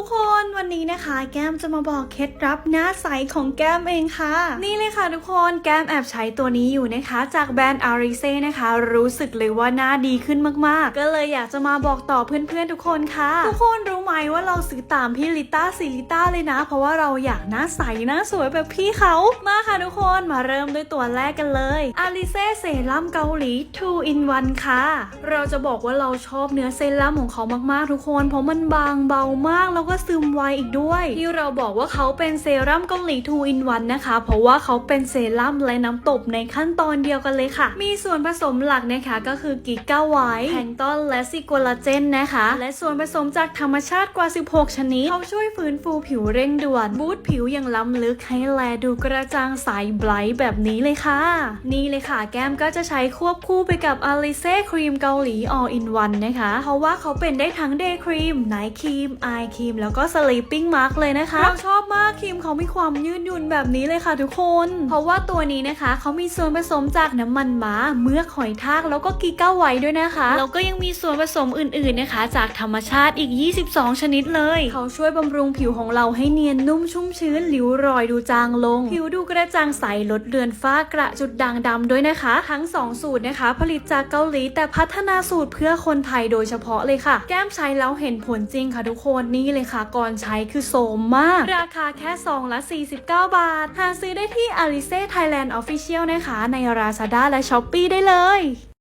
ทุกคนวันนี้นะคะแก้มจะมาบอกเคล็ดลับหน้าใสของแก้มเองค่ะ นี่เลยค่ะทุกคนแก้มแอบใช้ตัวนี้อยู่นะคะ จากแบรนด์ a r i s e นะคะ รู้สึกเลยว่าหน้าดีขึ้นมากๆ ก็เลยอยากจะมาบอกต่อเพื่อนๆทุกคนค่ะ ทุกคนรู้ไหมว่าเราซื้อตามพี่ลิต้าซิลิต้าเลยนะ เพราะว่าเราอยากหน้าใสหน้าสวยแบบพี่เขามาค่ะทุกคนมาเริ่มด้วยตัวแรกกันเลย a r i s e เซรั่มเกาหลี 2 in 1 ค่ะ เราจะบอกว่าเราชอบเนื้อเซรั่มของเขามากๆ ทุกคน เพราะมันบางเบามากแล้วก็ซึมไวอีกด้วย ที่เราบอกว่าเขาเป็นเซรั่มเกาหลี2 in 1นะคะ เพราะว่าเขาเป็นเซรั่มและน้ำตบในขั้นตอนเดียวกันเลยค่ะ มีส่วนผสมหลักนะคะก็คือกิก้าไวท์แพงตอนและซิโกลาเจนนะคะ และส่วนผสมจากธรรมชาติกว่า 16 ชนิด เขาช่วยฟื้นฟูผิวเร่งด่วน บูตผิวอย่างล้ำลึกให้แลดูกระจ่างใสไบรท์แบบนี้เลยค่ะ นี่เลยค่ะแก้มก็จะใช้ควบคู่ไปกับอลิเซ่ครีมเกาหลี all in one นะคะ เพราะว่าเขาเป็นได้ทั้ง day cream night cream eye cream แล้วก็ sleeping mask เลยนะคะเราชอบมากครีมเขามีความยืดหยุ่นแบบนี้เลยค่ะทุกคน เพราะว่าตัวนี้นะคะเขามีส่วนผสมจากน้ำมันม้าเมือกหอยทากแล้วก็กีก้าไวท์ด้วยนะคะแล้วก็ยังมีส่วนผสมอื่นๆนะคะ จากธรรมชาติอีก 22 ชนิดเลย เขาช่วยบำรุงผิวของเราให้เนียนนุ่มชุ่มชื้นริ้วรอยดูจางลง ผิวดูกระจ่างใสลดเลือนฝ้ากระจุดด่างดำด้วยนะคะ ทั้ง 2 สูตรนะคะ ผลิตจากเกาหลีแต่พัฒนาสูตรเพื่อคนไทยโดยเฉพาะเลยค่ะ แก้มใช้แล้วเห็นผลจริงค่ะทุกคนนี่เลยคะก่อนใช้คือโสมมาก ราคาแค่ซองละ 49 บาท หาซื้อได้ที่ Alice Thailand Official นะคะ ใน Lazada และ Shopee ได้เลย